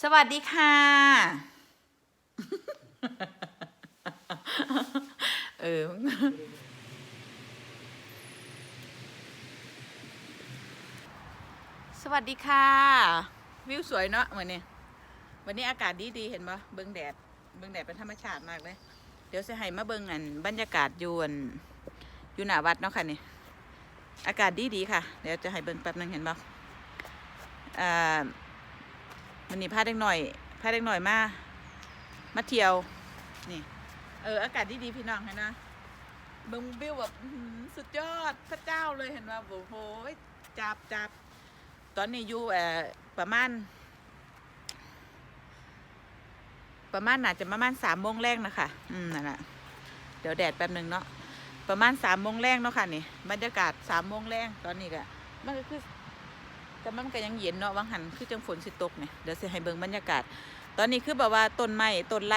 สวัสดีค่ะ เออ สวัสดีค่ะ วิวสวยเนาะวันนี้วันนี้อากาศดีดีเห็นปะเบิ้งแดด เบิ้งแดดเป็นธรรมชาติมากเลย เดี๋ยวจะให้มาเบิ้งอัน บรรยากาศยวนอยู่หน้าวัดเนาะค่ะนี่ อากาศดีดีค่ะ เดี๋ยวจะให้เบิ้งแป๊บนึงเห็นปะอ่า มันนี่พาเด็กหน่อยพาเด็กหน่อยมามาเที่ยวนี่ เอออากาศดีๆพี่น้องเห็นนะบิ่งวิวแบบสุดยอดพระเจ้าเลยเห็นว่าโอ้โหจับจับตอนนี้อยู่เอ่อประมาณ ประมาณน่าจะประมาณสามโมงแรกนะคะอืมนั่นแหละเดี๋ยวแดดแป๊บหนึ่งเนาะประมาณสามโมงแรกเนาะค่ะนี่บรรยากาศสามโมงแรกตอนนี้ก็มันก็คือ แต่มันก็ยังเย็นเนาะวังหันคือจังฝนสิตกเนี่ยเดี๋ยวสิให้เบิ่งบรรยากาศ ตอนนี้คือแบบว่าต้นไม้ต้นไร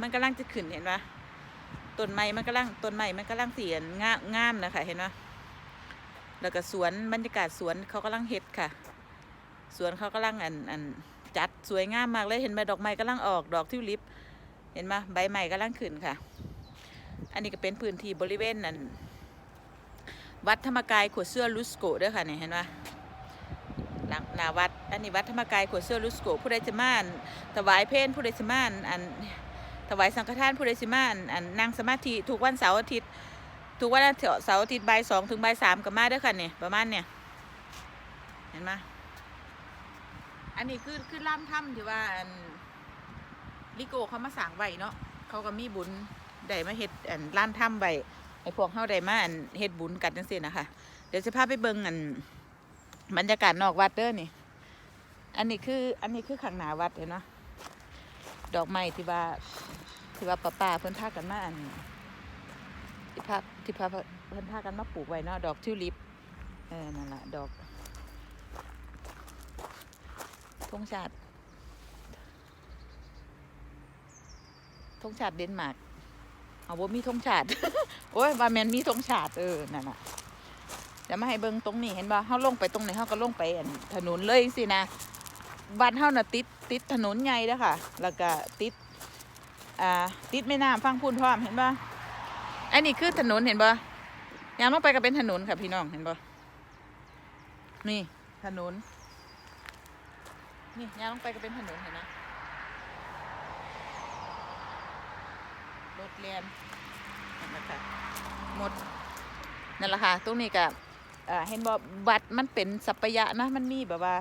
มันกำลังจะขึ้นเห็นปะต้นไม้มันกำลังต้นไม้มันกำลังเสียนงามงามนะคะเห็นปะแล้วก็สวนบรรยากาศสวนเขากำลังเฮ็ดค่ะ สวนเขากำลังอันอันจัดสวยงามมากเลยเห็นไหมดอกไม้กำลังออกดอกทิวลิป เห็นไหมใบใหม่กำลังขึ้นค่ะ อันนี้ก็เป็นพื้นที่บริเวณนั้นวัดธรรมกายขวดเสื้อลุสโกด้วยค่ะเนี่ยเห็นปะ หลังนาวัดอันนี้วัดธรรมกายขวดเสื้อลุสโกผู้ใดจะมานถวายเพลผู้ใดจะมานอันถวายสังฆทานผู้ใดจะมานอันนั่งสมาธิทุกวันเสาร์อาทิตย์ทุกวันเสาร์อาทิตย์บ่ายสองถึงบ่ายสามก็มาด้อค่ะเนี่ยประมาณเนี่ยเห็นไหมอันนี้คือคือล่ามถ้ำที่ว่าอันลิโกเขามาสร้างไว้เนาะเขาก็มีบุญได้มาเฮ็ดอันล้านถ้ำไว้ให้พวกเขาได้มาอันเฮ็ดบุญกันจังซี่นะคะเดี๋ยวจะพาไปเบิ่งอัน บรรยากาศนอกวัดเด้อนี่ อันนี้คือ อันนี้คือข้างหน้าวัดเลยเนาะดอกไม้ที่ว่าที่ว่าป้าป้าๆเพิ่นพากันมาอันที่พาที่พาเพิ่นพากันมาปลูกไว้เนาะดอกทิวลิปเออนั่นแหละดอกธงชาติธงชาติเดนมาร์กเอาบ่มีธงชาติ โอ้ยว่าแมนมีธงชาติเออนั่นน่ะ เดี๋ยวมาให้เบิ่งตรงนี้เห็นบ่เฮาลงไปตรงนี้เฮาก็ลงไปอันถนนเลยสินะบ้านเฮาน่ะติดติดถนนใหญ่เด้อค่ะ แล้วก็ติดอ่าติดแม่น้ำฟังพูนพร้อมเห็นบ่อันนี้คือถนนเห็นบ่ยามลงไปก็เป็นถนนค่ะพี่น้องเห็นบ่นี่ถนน นี่ยามลงไปก็เป็นถนนเห็นนะรถเรียนเห็นไหมคะหมดนั่นแหละค่ะตรงนี้ก็ อ่าเห็นบ่วัดมันเป็นสัปยะนะมันมีแบบว่า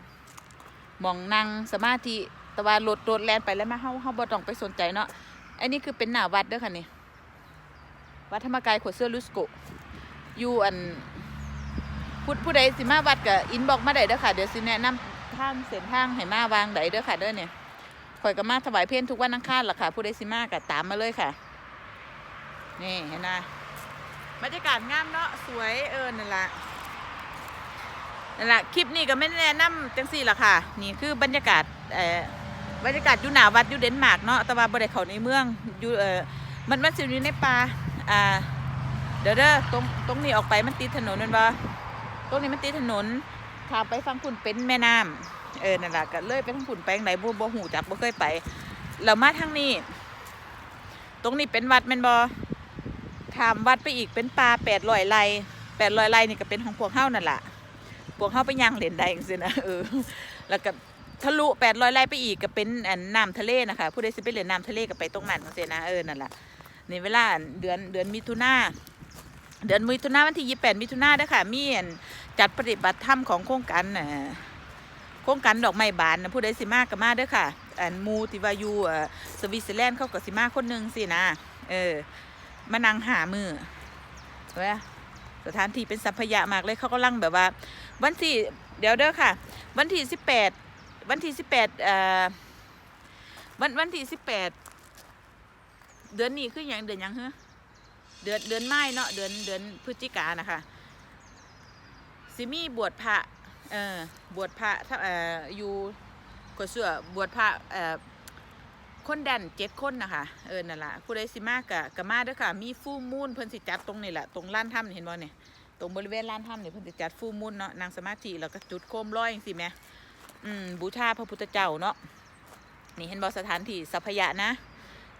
หมองนั่งสมาธิแต่ว่ารถรถแลนไปแล้วมาเฮาเฮาบ่ต้องไปสนใจเนาะอันนี้คือเป็นหน้าวัดเด้อค่ะนี่วัดธรรมกายขวดเสื้อลุสโกอยู่อันผู้ผู้ใดสิมาวัดก็อินบอกมาได้เด้อค่ะเดี๋ยวสิแนะนำทางเส้นทางให้มาวางได้เด้อค่ะเด้อเนี่ยข่อยก็มาถวายเพลทุกวันอังคารล่ะค่ะ ผู้ใดสิมาก็ตามมาเลยค่ะ นี่เห็นนะบรรยากาศงามเนาะสวยเออนั่นล่ะ นั่นแหละคลิปนี้ก็ไม่แนะนำจังสี่ละค่ะ นี่คือบรรยากาศเอ่อบรรยากาศอยู่หนาวัดอยู่เดนมาร์กเนาะแต่ว่าบ่ได้เขาในเมืองอยู่เอ่อมันมันสิอยู่ในป่าอ่าเดี๋ยวเด้อตรงตรงนี้ออกไปมันติดถนนมันบ่ตรงนี้มันติดถนนทางไปฟังคุณเป็นแม่น้ำเออนั่นแหละก็เลยไปทางคุณไปทางไหนบ่บ่หูจักบ่เคยไปแล้วมาทางนี้ ตรงนี้เป็นวัดแม่นบ่ถามวัดไปอีกเป็นป่า800ไร่800ไร่นี่ก็เป็นของพวกเฮานั่นล่ะ พวกเข้าไปย่างเล่นได้จังซี่นะเออแล้วก็ทะลุแปดร้อยไร่ไปอีกก็เป็นอันน้ำทะเลนะคะผู้ใดสิไปเล่นน้ำทะเลก็ไปตรงนั้นจังซี่นะเออนั่นแหละในเวลาเดือนเดือนมิถุนาเดือนมิถุนาวันที่ยี่แปดมิถุนาเด้อค่ะมีอันจัดปฏิบัติธรรมของโครงการโครงการดอกไม้บานนะผู้ใดสิมาก็มาเด้อค่ะอันมูที่ว่ายูสวิตเซอร์แลนด์เขาก็สิมาคนหนึ่งสินะเออมานั่งหามือเว้ยสถานที่เป็นสัมพยะมากเลยเขากำลังแบบว่า วันที่เดี๋ยวเด้อค่ะ วันที่สิบแปดวันที่สิบแปดเอ่อวันวันที่สิบแปดเดือนนี้คืออย่างเดือนยังเหรอเดือนเดือนไม้เนาะเดือนเดือนพฤศจิกานะคะสิมี่บวชพระเอ่อบวชพระถ้าเอ่ออยู่กดเสือบวชพระเอ่อคนแดนเจ็ดคนนะคะเออนั่นแหละผู้ใดสิมากกะกะมาเด้อค่ะ มีฟูลมูนเพิ่นสิจัดตรงนี้แหละตรงล้านถ้ำนี่เห็นบ่เนี่ย ตรงบริเวณลานถ้ำเนี่ยเพิ่นจะจัดฟูมุนเนาะนางสมาธิแล้วก็จุดโคมลอยจังซี่แหมอืมบูชาพระพุทธเจ้าเนาะนี่เห็นบอสถานที่สัพยะนะ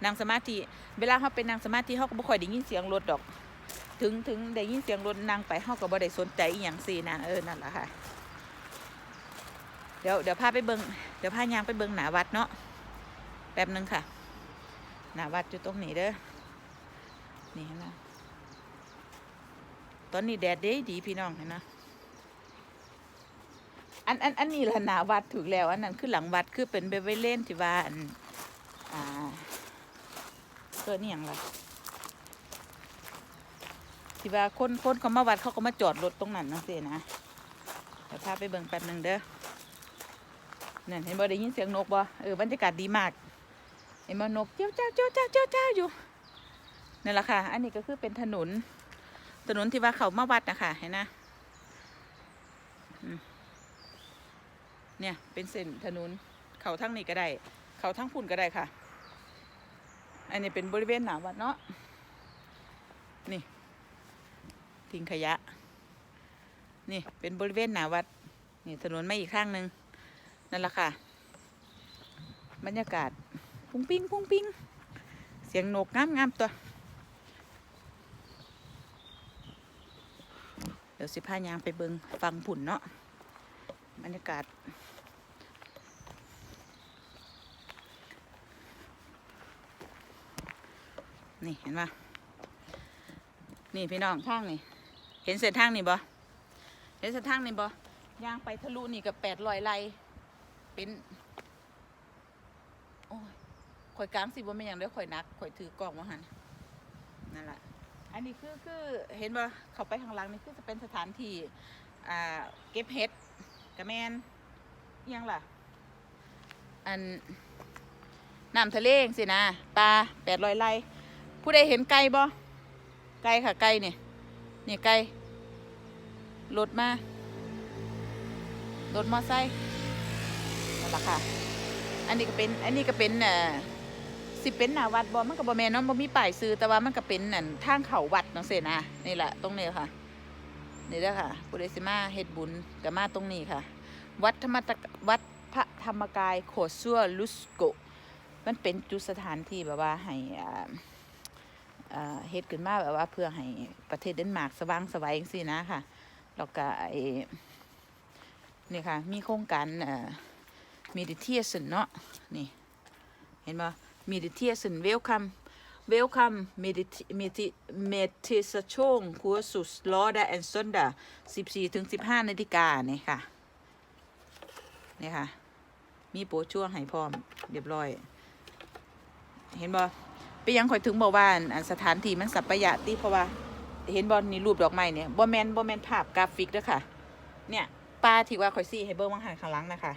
นางสมาธิเวลาเขาเป็นนางสมาธิเขาก็บ่ค่อยได้ยินเสียงรถดอก ถึงถึงได้ยินเสียงรถนางไปเขาก็บ่ได้สนใจอหย่างสีนะเออนั่นแหละค่ะเดี๋ยวเดี๋ยวพาไปเบิงเดี๋ยวพายางไปเบิงหนาวัดเนาะแป๊บหนึงค่ะ หนาวัดอยู่ตรงนี้เด้อนี่เห็นไหม ตอนนี้แดดดีดีพี่น้องเห็นนะอันอันอันนี้ละหนาวัดถูกแล้ว อันนั้นคือหลังวัดคือเป็นเบเวเล่นที่ว่าอันอ่าเกิดนี่อย่างไรที่ว่าคนคนเขามาวัดเขาก็มาจอดรถตรงนั้นนะสินะเดี๋ยวพาไปเบิ่งแป๊บหนึงเด้อนั่นเห็นบ่ได้ยินเสียงนกบ่เออบรรยากาศดีมากเห็นบ่นกเจ้าเจ้าเจ้าเจ้าเจ้าเจ้าอยู่นั่นแหละค่ะ อันนี้ก็คือเป็นถนน ถนนที่ว่าเขามาวัดนะคะเห็นนะอืมเนี่ยเป็นเส้นถนนเขาทั้งนี้ก็ได้ เขาทั้งพุ่นก็ได้ค่ะ อันนี้เป็นบริเวณหนาวัดเนาะนี่ ทิ้งขยะ นี่เป็นบริเวณหนาวัด นี่ถนนไมาอีกข้างหนึ่งนั่นแหละค่ะ บรรยากาศปุ้งปิ้งปุ้งปิ้งเสียงนกงามงามตัว เดี๋ยวสิพายางไปเบิงฟังผุ่นเนาะบรรยากาศ นี่เห็นปะนี่พี่น้องทางนี่ เห็นเส้นทางนี่บ่เห็นเส้นทางนี่บ่ยางไปทะลุนี่กับแปดรอยไลเป็นโอ้ยข่อยกลางสิบ่แม่นหยังเด้อข่อยนักข่อยถือกล่องมาหันนั่นแหละ อันนี้คือคือเห็นบ่เขาไปข้างหลังนี่คือจะเป็นสถานที่อ่าเก็บเห็ดกระแมนยังล่ะ อันน้ำทะเลจังสินะปลาแปดรอยไลผู้ใดเห็นไก่บ่ไก่ค่ะไก่เนี่ยนี่ไก่รถมารถมอไซค์นั่นแหละค่ะ อันนี้ก็เป็น อันนี้ก็เป็นเอ่อ สิเป็นหน้าวัดบ่มันก็บ่แม่นเนาะบ่มีป้ายซื้อแต่ว่ามันก็เป็นนั่นทางเขาวัดจังซี่นะนี่แหละตรงนี้ค่ะ นี่เด้อค่ะผู้ใดสิมาเฮ็ดบุญก็มาตรงนี้ค่ะ วัดธรรมตะวัดพระธรรมกายโคซัวลุสโกมันเป็นจุดสถานที่แบบว่าให้อ่าเฮ็ดขึ้นมาแบบว่าเพื่อให้ประเทศเดนมาร์กสว่างสวัยจังซี่นะค่ะแล้วก็ไอ้นี่ค่ะ มีโครงการเอ่อ meditation เนาะนี่ เห็นบ่ meditation welcome welcome medit medit meditation kursus lördag and söndag 14ถึง15 นาฬิกาเนี่ยค่ะนี่ค่ะ มีโปรช่วงให้พร้อม เรียบร้อย เห็นบ่ไปยังข่อยถึงบอกว่าอันอันสถานที่มันสัปปะยะติเพราะว่า เห็นบอลนี่รูปดอกไม้เนี่ยบ่แมนบ่แมนภาพกราฟิกเด้อค่ะ เนี่ยปลาที่ว่าข่อยซี่ให้เบิ่งวางหันข้างหลังนะคะ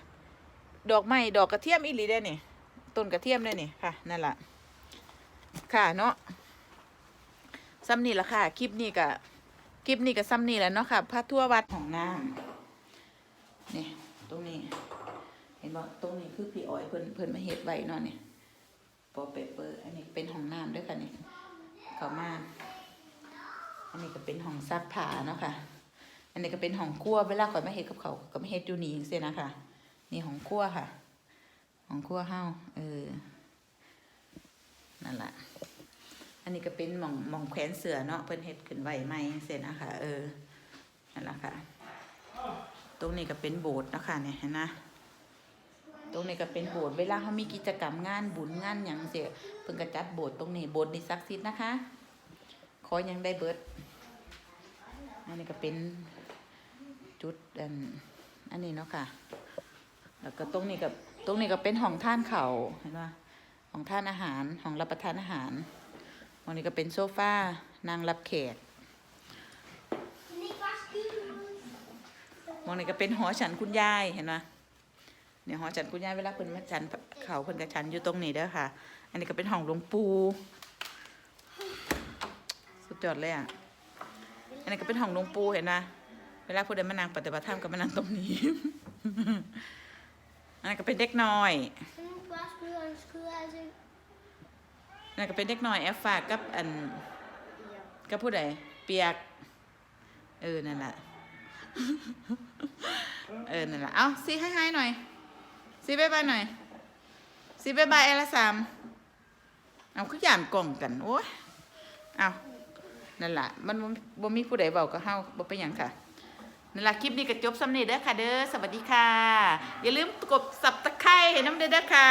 ดอกไม้ดอกกระเทียมอีหลีได้อนี่ ต้นกระเทียมได้นี่ค่ะนั่นแหละค่ะเนาะซ้ำนี่ละค่ะคลิปนี้ก็คลิปนี้ก็ซ้ำนี่แหละเนาะค่ะพระทั่ววัดของน้ำนี่ตรงนี้ เห็นบ่ตรงนี้คือพี่อ้อยเพิ่นเพิ่นมาเฮ็ดไว้เนาะนี่ปอเปเปอร์อันนี้เป็นห้องน้ำด้วยค่ะนี่เขามาอันนี้ก็เป็นห้องซักผ้าเนาะค่ะ อันนี้ก็เป็นห้องครัวเวลาข่อยมาเฮ็ดกับเขาก็มาเฮ็ดอยู่นี่จังซี่นะคะนี่ห้องครัวค่ะ ห้องครัวเฮาเออนั่นแหละอันนี้ก็เป็นหม่องหม่องแขวนเสือเนาะเพิ่นเฮ็ดขึ้นไว้ใหม่จังซี่นะคะเออนั่นแหละค่ะ ตรงนี้ก็เป็นโบสถ์นะคะเนี่ยเห็นนะตรงนี้ก็เป็นโบสถ์เวลาเขามีกิจกรรมงานบุญงานหยังเสียเพิ่นก็จัดโบสถ์ตรงนี้โบสถ์นี่ศักดิ์สิทธิ์นะคะ ขอยังได้เบิดอันนี้ก็เป็นจุดอันอันนี้เนาะค่ะ แล้วก็ตรงนี้กับ ตรงนี้ก็เป็นห้องท่านเขาเห็นปะห้องท่านอาหารห้องรับประทานอาหารห้องนี้ก็เป็นโซฟานางรับแขกห้องนี้ก็เป็นหอฉันคุณยายเห็นปะเนี่ยหอฉันคุณยายเวลาเพิ่นมาฉันเขาเพิ่นกับฉันอยู่ตรงนี้เด้อค่ะ อันนี้ก็เป็นห้องหลวงปู่สุดยอดเลยอะอันนี้ก็เป็นห้องหลวงปู่เห็นปะเวลาผู้ใดมานั่งปฏิบัติธรรมก็มานั่งตรงนี้ อันนั้นก็เป็นเด็กน้อย Vad skulle du ønske deg til? อันนั้นก็เป็นเด็กน้อยแอฟฝากกับอัน Ja. กับผู้ใดเปียก เออนั่นแหละเออนั่นแหละเอาซีให้ให้หน่อยซีบายบายหน่อยสิบายบายเอละสามเอาคือย่านกล่องกันโอ้ยเอานั่นล่ะมันบ่บ่มีผู้ใดเบาก็เฮาบ่เป็นหยังค่ะ นั่นล่ะคลิปนี้ก็จบสำเนีเด้อค่ะเด้อสวัสดีค่ะ อย่าลืมกดสับตะไคร้ให้น้ำเด้อค่ะ